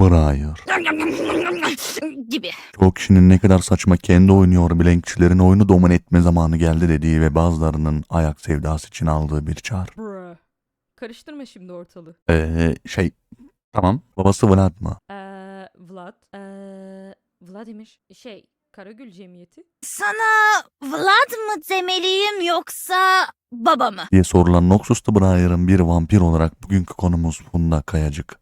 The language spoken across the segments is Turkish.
Briar. gibi. Çoğu kişinin ne kadar saçma kendi oynuyor bilen kişilerin oyunu domine etme zamanı geldi dediği ve bazılarının ayak sevdası için aldığı bir çağrı. Bruh. Karıştırma şimdi ortalığı. Ee, şey tamam babası Vlad mı? Eee Vlad. Eee Vladimir. Şey Karagül Cemiyeti. Sana Vlad mı demeliyim yoksa baba mı? diye sorulan Noxus'ta Briar'ın bir vampir olarak bugünkü konumuz Funda Kayacık.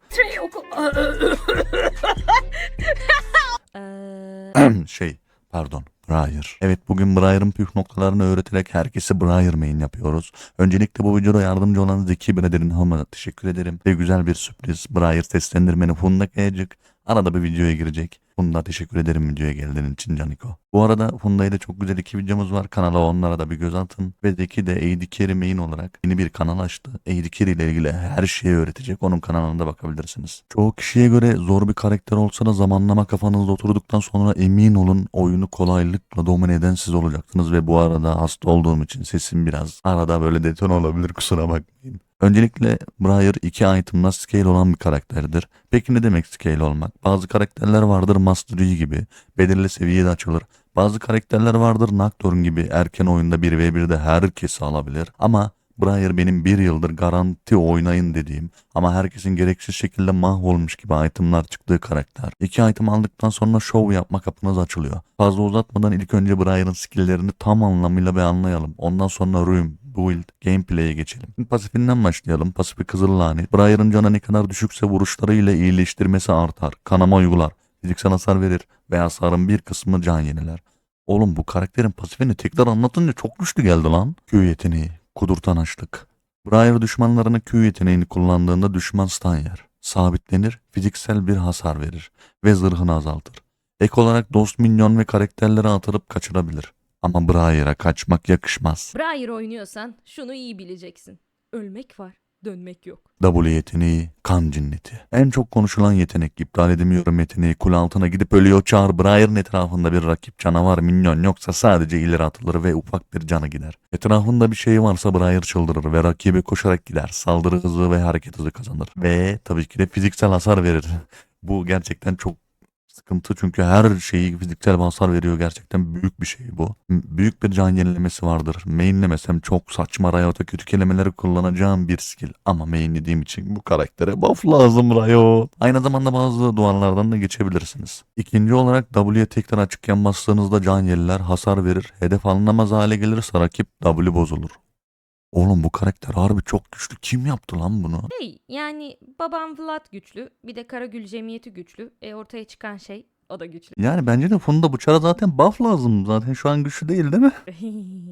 Eee şey pardon Briar. Evet bugün Briar'ın püf noktalarını öğreterek herkesi Briar main yapıyoruz. Öncelikle bu videoda yardımcı olan Zeki Birader'in hanımına teşekkür ederim. Ve güzel bir sürpriz Briar seslendirmeni Funda Kayacık. Arada bir videoya girecek. Funda teşekkür ederim videoya geldiğin için Caniko. Bu arada Funda ile çok güzel iki videomuz var. Kanala onlara da bir göz atın. Ve Zeki de Eydikeri main olarak yeni bir kanal açtı. Eydikeri ile ilgili her şeyi öğretecek. Onun kanalına da bakabilirsiniz. Çoğu kişiye göre zor bir karakter olsa da zamanlama kafanızda oturduktan sonra emin olun oyunu kolaylıkla domine eden siz olacaksınız. Ve bu arada hasta olduğum için sesim biraz arada böyle deton olabilir kusura bakmayın. Öncelikle Briar iki item'la scale olan bir karakterdir. Peki ne demek scale olmak? Bazı karakterler vardır Mastery gibi belirli seviyede açılır. Bazı karakterler vardır Nocturne gibi erken oyunda 1v1'de herkesi alabilir. Ama Briar benim bir yıldır garanti oynayın dediğim ama herkesin gereksiz şekilde mahvolmuş gibi itemlar çıktığı karakter. İki item aldıktan sonra show yapma kapınız açılıyor. Fazla uzatmadan ilk önce Briar'ın skilllerini tam anlamıyla bir anlayalım. Ondan sonra Ruim, build, gameplay'e geçelim. Pasifinden başlayalım. Pasifi Kızıl Lanet. Briar'ın canı ne kadar düşükse vuruşları ile iyileştirmesi artar. Kanama uygular. Fiziksel hasar verir ve hasarın bir kısmı can yeniler. Oğlum bu karakterin pasifini tekrar anlatınca çok güçlü geldi lan. Q yeteneği. Kudurtan açlık. Briar düşmanlarına Q yeteneğini kullandığında düşman stun yer. Sabitlenir, fiziksel bir hasar verir ve zırhını azaltır. Ek olarak dost minyon ve karakterleri atılıp kaçırabilir. Ama Briar'a kaçmak yakışmaz. Briar oynuyorsan şunu iyi bileceksin. Ölmek var, dönmek yok. W yeteneği kan cinneti. En çok konuşulan yetenek iptal edemiyorum yeteneği kule altına gidip ölüyor çağır Briar'ın etrafında bir rakip canavar minyon yoksa sadece ileri atılır ve ufak bir canı gider. Etrafında bir şey varsa Briar çıldırır ve rakibe koşarak gider. Saldırı hızı ve hareket hızı kazanır. Ve tabii ki de fiziksel hasar verir. Bu gerçekten çok sıkıntı çünkü her şeyi fiziksel hasar veriyor gerçekten büyük bir şey bu. Büyük bir can yenilemesi vardır. Mainlemesem çok saçma Riot'a kötü kelimeleri kullanacağım bir skill ama mainlediğim için bu karaktere buff lazım Riot. Aynı zamanda bazı duvarlardan da geçebilirsiniz. İkinci olarak W'ye tekrar açıkken bastığınızda can yeniler, hasar verir, hedef alınamaz hale gelirse rakip W bozulur. Oğlum bu karakter harbi çok güçlü. Kim yaptı lan bunu? Hey yani babam Vlad güçlü, bir de Karagül Cemiyeti güçlü. E ortaya çıkan şey o da güçlü. Yani bence de Funda Bıçar'a zaten buff lazım. Zaten şu an güçlü değil değil mi?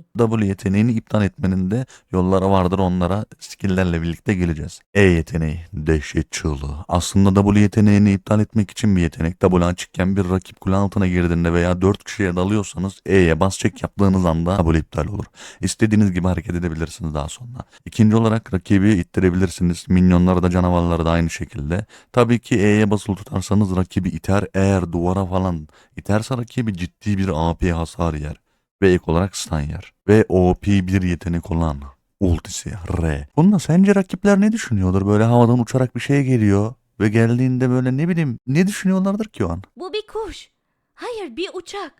W yeteneğini iptal etmenin de yolları vardır onlara skilllerle birlikte geleceğiz. E yeteneği dehşet çığlığı. Aslında W yeteneğini iptal etmek için bir yetenek. W açıkken bir rakip kule altına girdiğinde veya 4 kişiye dalıyorsanız E'ye bas çek yaptığınız anda W iptal olur. İstediğiniz gibi hareket edebilirsiniz daha sonra. İkinci olarak rakibi ittirebilirsiniz. Minyonları da canavarları da aynı şekilde. Tabii ki E'ye basılı tutarsanız rakibi iter. Eğer duvara falan iterse rakibi ciddi bir AP hasar yer ve ek olarak stun yer. Ve OP bir yetenek olan ultisi R. Bunda sence rakipler ne düşünüyordur? Böyle havadan uçarak bir şey geliyor ve geldiğinde böyle ne bileyim ne düşünüyorlardır ki o an? Bu bir kuş. Hayır bir uçak.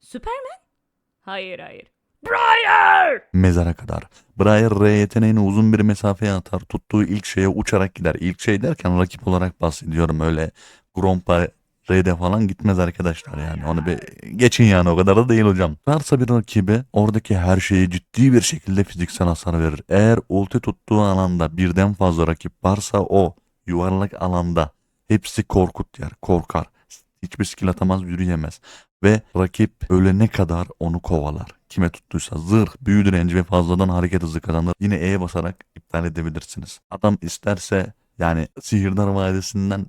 Süpermen? Hayır hayır. Mezara kadar. Briar R yeteneğini uzun bir mesafeye atar. Tuttuğu ilk şeye uçarak gider. İlk şey derken rakip olarak bahsediyorum. Öyle Grompa R'de falan gitmez arkadaşlar yani. Onu bir geçin yani o kadar da değil hocam. Varsa bir rakibe oradaki her şeyi ciddi bir şekilde fiziksel hasar verir. Eğer ulti tuttuğu alanda birden fazla rakip varsa o yuvarlak alanda hepsi korkut yer, korkar. Hiçbir skill atamaz, yürüyemez. Ve rakip ölene kadar onu kovalar. Kime tuttuysa zırh, büyü direnci ve fazladan hareket hızı kazanır. Yine E'ye basarak iptal edebilirsiniz. Adam isterse yani Sihirdar Vadisi'nden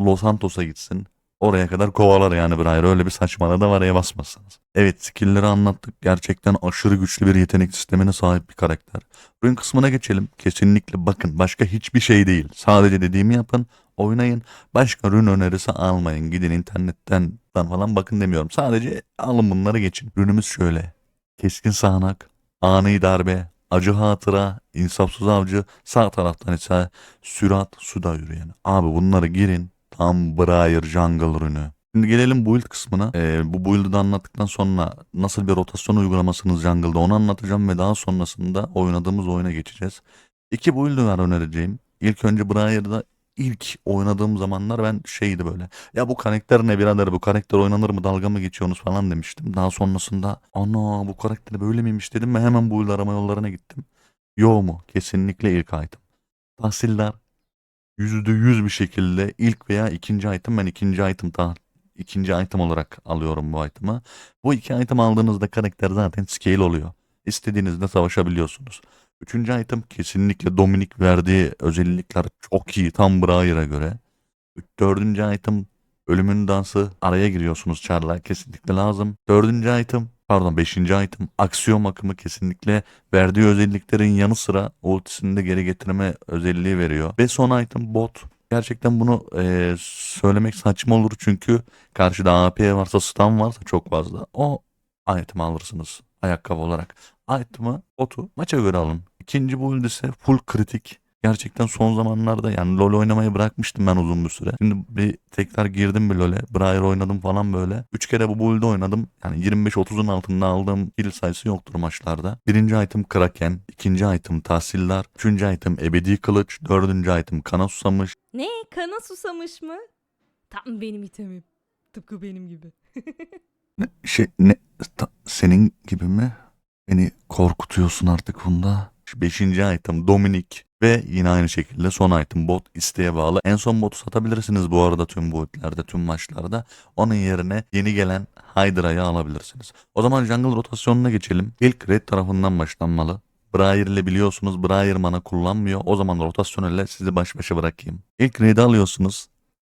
Los Santos'a gitsin. Oraya kadar kovalar yani Briar. Öyle bir saçmalığı da var E'ye basmazsanız. Evet skill'leri anlattık. Gerçekten aşırı güçlü bir yetenek sistemine sahip bir karakter. Ürün kısmına geçelim. Kesinlikle bakın başka hiçbir şey değil. Sadece dediğimi yapın. Oynayın. Başka ürün önerisi almayın. Gidin internetten falan bakın demiyorum. Sadece alın bunları geçin. Ürünümüz şöyle. Keskin sağanak, ani darbe, acı hatıra, insafsız avcı, sağ taraftan ise sürat suda yürüyen. Abi bunları girin Tam Briar Jungle ürünü. Şimdi gelelim build kısmına. Ee, bu build'ı da anlattıktan sonra nasıl bir rotasyon uygulamasınız jungle'da onu anlatacağım ve daha sonrasında oynadığımız oyuna geçeceğiz. İki build var önereceğim. İlk önce Briar'da ilk oynadığım zamanlar ben şeydi böyle. Ya bu karakter ne birader bu karakter oynanır mı dalga mı geçiyorsunuz falan demiştim. Daha sonrasında ana bu karakter böyle miymiş dedim ve hemen build arama yollarına gittim. Yo mu? Kesinlikle ilk item. Tahsiller %100 bir şekilde ilk veya ikinci item ben ikinci item ta ikinci item olarak alıyorum bu item'ı. Bu iki item aldığınızda karakter zaten scale oluyor. İstediğinizde savaşabiliyorsunuz. Üçüncü item kesinlikle Dominik verdiği özellikler çok iyi tam Briar'a göre. Dördüncü item ölümün dansı araya giriyorsunuz Char'la kesinlikle lazım. Dördüncü item pardon beşinci item aksiyon akımı kesinlikle verdiği özelliklerin yanı sıra ultisini de geri getirme özelliği veriyor. Ve son item bot. Gerçekten bunu eee, söylemek saçma olur çünkü karşıda AP varsa stun varsa çok fazla. O item alırsınız ayakkabı olarak. Item'ı botu maça göre alın. İkinci build ise full kritik. Gerçekten son zamanlarda yani LoL oynamayı bırakmıştım ben uzun bir süre. Şimdi bir tekrar girdim bir LoL'e. Briar oynadım falan böyle. Üç kere bu build'i oynadım. Yani 25-30'un altında aldığım kill sayısı yoktur maçlarda. Birinci item Kraken. ikinci item Tahsiller. Üçüncü item Ebedi Kılıç. Dördüncü item Kana Susamış. Ne? Kana susamış mı? Tam benim itemim. Tıpkı benim gibi. Ne, şey ne ta- senin gibi mi? Beni korkutuyorsun artık bunda. Beşinci item Dominik ve yine aynı şekilde son item bot isteğe bağlı. En son botu satabilirsiniz bu arada tüm boyutlarda, tüm maçlarda. Onun yerine yeni gelen Hydra'yı alabilirsiniz. O zaman jungle rotasyonuna geçelim. İlk red tarafından başlanmalı. Briar ile biliyorsunuz Briar mana kullanmıyor. O zaman rotasyon ile sizi baş başa bırakayım. İlk red'i alıyorsunuz.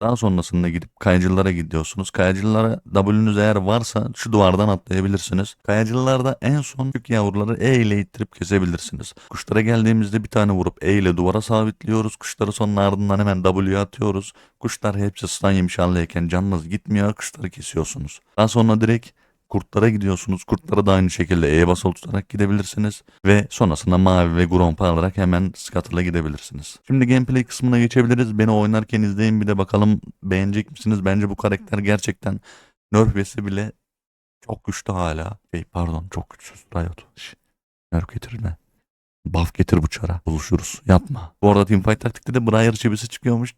Daha sonrasında gidip kayacılara gidiyorsunuz. Kayacılara W'nüz eğer varsa şu duvardan atlayabilirsiniz. Kayacılarda en son küçük yavruları E ile ittirip kesebilirsiniz. Kuşlara geldiğimizde bir tane vurup E ile duvara sabitliyoruz. Kuşları sonra ardından hemen W'ye atıyoruz. Kuşlar hepsi stun yemiş canınız gitmiyor. Kuşları kesiyorsunuz. Daha sonra direkt kurtlara gidiyorsunuz. Kurtlara da aynı şekilde E basılı tutarak gidebilirsiniz. Ve sonrasında mavi ve grompa alarak hemen scuttle'a gidebilirsiniz. Şimdi gameplay kısmına geçebiliriz. Beni oynarken izleyin bir de bakalım beğenecek misiniz? Bence bu karakter gerçekten nerfesi bile çok güçlü hala. Şey pardon çok güçsüz. Riot. Nerf getirme. Buff getir bu çara. Buluşuruz. Yapma. Bu arada Teamfight taktikte de Briar çivisi çıkıyormuş.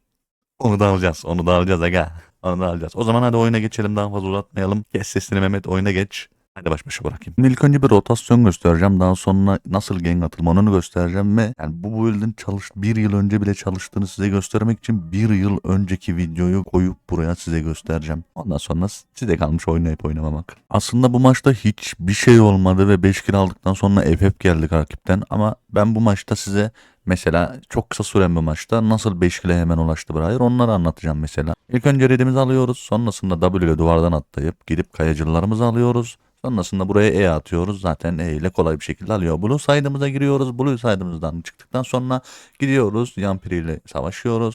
Onu da alacağız. Onu da alacağız aga. Da alacağız. O zaman hadi oyuna geçelim. Daha fazla uzatmayalım. Kes sesini Mehmet oyuna geç. Hadi baş başa bırakayım. Şimdi ilk önce bir rotasyon göstereceğim. Daha sonra nasıl gank atılma onu göstereceğim ve yani bu build'in çalış bir yıl önce bile çalıştığını size göstermek için bir yıl önceki videoyu koyup buraya size göstereceğim. Ondan sonra size kalmış oynayıp oynamamak. Aslında bu maçta hiçbir şey olmadı ve 5 kill aldıktan sonra FF geldik rakipten ama ben bu maçta size Mesela çok kısa süren bir maçta nasıl 5 kile hemen ulaştı Briar onları anlatacağım mesela. İlk önce redimizi alıyoruz. Sonrasında W ile duvardan atlayıp gidip kayacılarımızı alıyoruz. Sonrasında buraya E atıyoruz. Zaten E ile kolay bir şekilde alıyor. Blue side'ımıza giriyoruz. Blue side'ımızdan çıktıktan sonra gidiyoruz. Yampiri ile savaşıyoruz.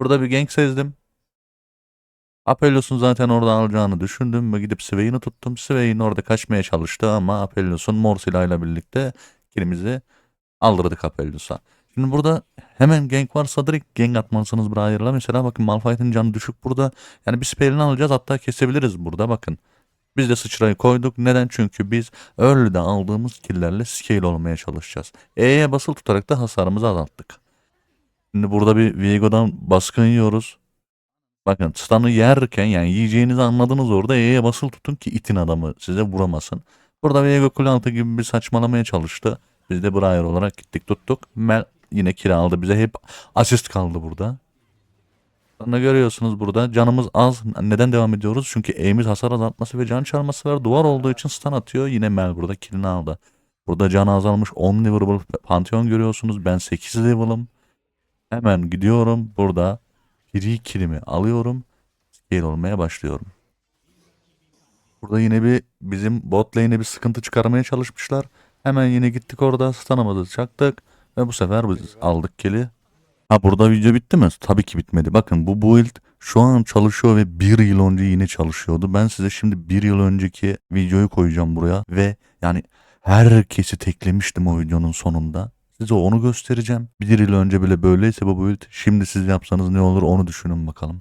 Burada bir gank sezdim. Apelios'un zaten orada alacağını düşündüm ve gidip Swain'i tuttum. Swain orada kaçmaya çalıştı ama Apelios'un mor silahıyla birlikte kilimizi aldırdık Apelios'a. Şimdi burada hemen gank varsa direkt gank atmalısınız Briar'la. Mesela bakın Malphite'in canı düşük burada. Yani bir spell'ini alacağız hatta kesebiliriz burada bakın. Biz de sıçrayı koyduk. Neden? Çünkü biz early'de aldığımız killlerle scale olmaya çalışacağız. E'ye basılı tutarak da hasarımızı azalttık. Şimdi burada bir Viego'dan baskın yiyoruz. Bakın stun'ı yerken yani yiyeceğinizi anladınız orada E'ye basılı tutun ki itin adamı size vuramasın. Burada Viego kule altı gibi bir saçmalamaya çalıştı. Biz de Briar olarak gittik tuttuk. Mel yine kira aldı bize hep asist kaldı burada. Sonra görüyorsunuz burada canımız az. Neden devam ediyoruz? Çünkü E'miz hasar azaltması ve can çarması var. Duvar olduğu için stun atıyor. Yine Mel burada killini aldı. Burada can azalmış 10 level Pantheon görüyorsunuz. Ben 8 level'ım. Hemen gidiyorum. Burada free killimi alıyorum. Scale olmaya başlıyorum. Burada yine bir bizim bot lane'e bir sıkıntı çıkarmaya çalışmışlar. Hemen yine gittik orada stun'ımızı çaktık. Ve bu sefer biz aldık kill'i. Ha burada video bitti mi? Tabii ki bitmedi. Bakın bu build şu an çalışıyor ve bir yıl önce yine çalışıyordu. Ben size şimdi bir yıl önceki videoyu koyacağım buraya ve yani herkesi teklemiştim o videonun sonunda. Size onu göstereceğim. Bir yıl önce bile böyleyse bu build şimdi siz yapsanız ne olur onu düşünün bakalım.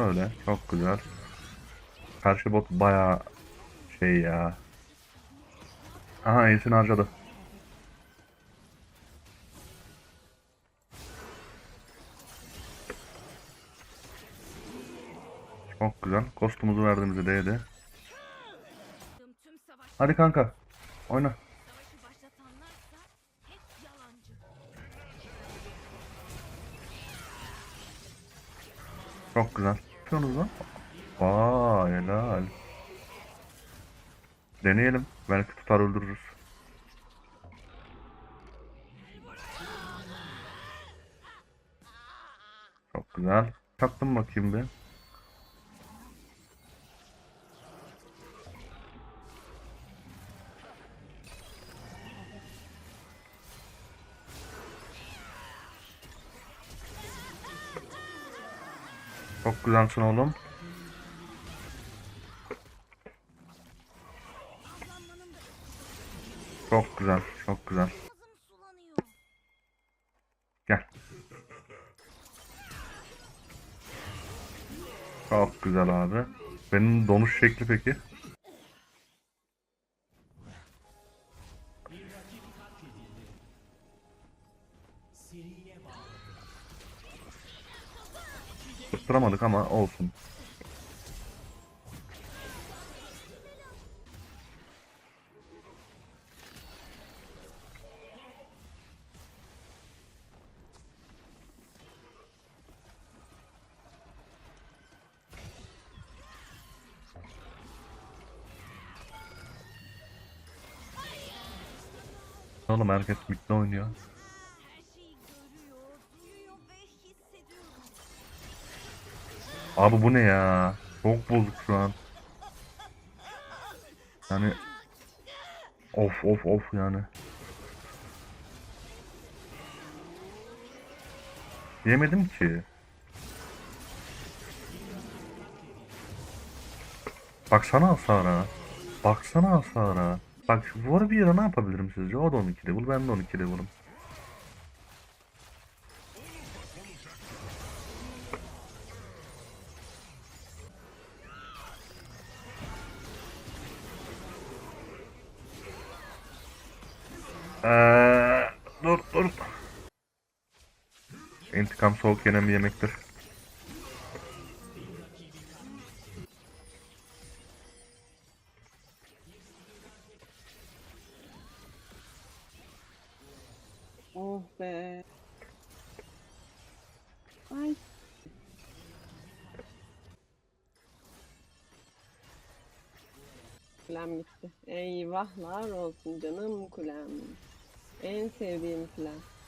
Öyle. Çok güzel. Karşı bot baya şey ya. Aha E'sini harcadı. Çok güzel. Kostumuzu verdiğimizi değdi. Hadi kanka. Oyna. Çok güzel. Tutuyorsunuz lan. Vay helal. Deneyelim. Belki tutar öldürürüz. Çok güzel. Taktım bakayım bir. Çok güzelsin oğlum. Çok güzel, çok güzel. Gel. Çok güzel abi. Benim donuş şekli peki? Tutturamadık ama olsun. Oğlum herkes midde oynuyor. Abi bu ne ya? Çok bozuk şu an. Yani of of of yani. Yemedim ki. Baksana hasara. Baksana hasara. Bak şu Warrior'a ne yapabilirim sizce? O da 12 level, ben de 12 level'ım. İntikam soğuk yenen bir yemektir. Oh be. Ay. Kulem bitti. Eyvahlar olsun canım kulem. En sevdiğim kulem.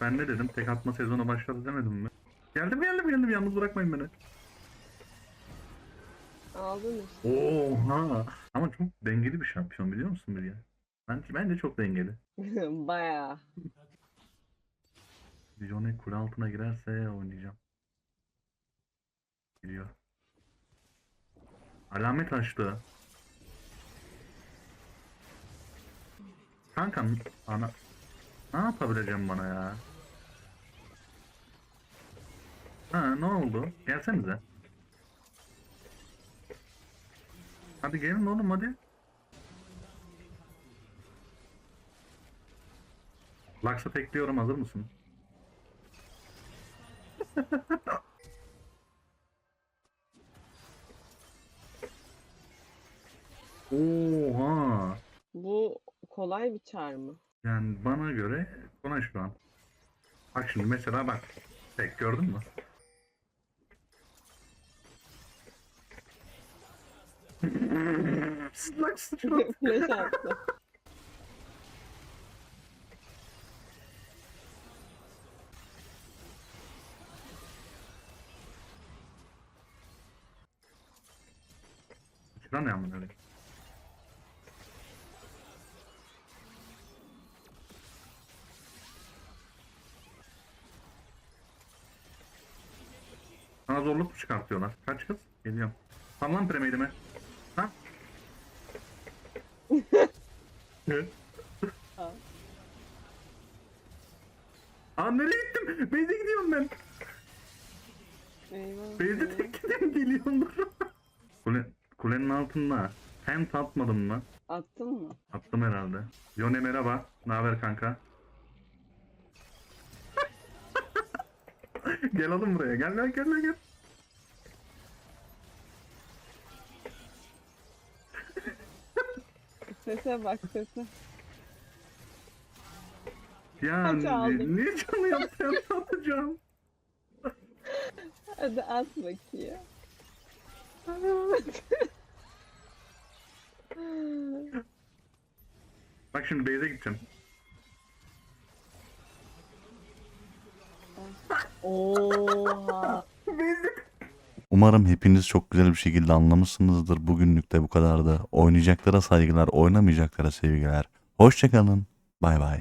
Ben ne dedim? Tek atma sezonu başladı demedim mi? Geldim geldim geldim yalnız bırakmayın beni. Aldın işte. Oha. Ama çok dengeli bir şampiyon biliyor musun Bilge? Bence, bence çok dengeli. Bayağı. Vijone kule altına girerse oynayacağım. Giriyor. Alamet açtı. Kanka ana ne yapabileceğim bana ya? Ha ne oldu? Gelsenize. Hadi gelin oğlum hadi. Lux'ı tekliyorum hazır mısın? Oha. Bu kolay bir çar mı? Yani bana göre kolay şu an. Bak şimdi mesela bak. Tek gördün mü? Lux sıçradı. Flash attı. Sıçran ya amına koyayım. Sana zorluk mu çıkartıyorlar? Kaç kız? Geliyorum. Tam lan premeydime. Ha? Evet. Ha. Aa nereye gittim? Beyze gidiyorum ben. Eyvah. Beyzi tekledim geliyorlar. Kule, kulenin altında. Hem atmadın mı? Attın mı? Attım herhalde. Yone merhaba. Ne haber kanka? gel oğlum buraya. Gel gel gel gel, Sese bak sese. Ya Kaç aldın? ni- niye canı yaptın atacağım? Hadi at bakayım. Bak şimdi base'e gideceğim. Oha. Umarım hepiniz çok güzel bir şekilde anlamışsınızdır. Bugünlük de bu kadardı. Oynayacaklara saygılar, oynamayacaklara sevgiler. Hoşçakalın. Bay bay.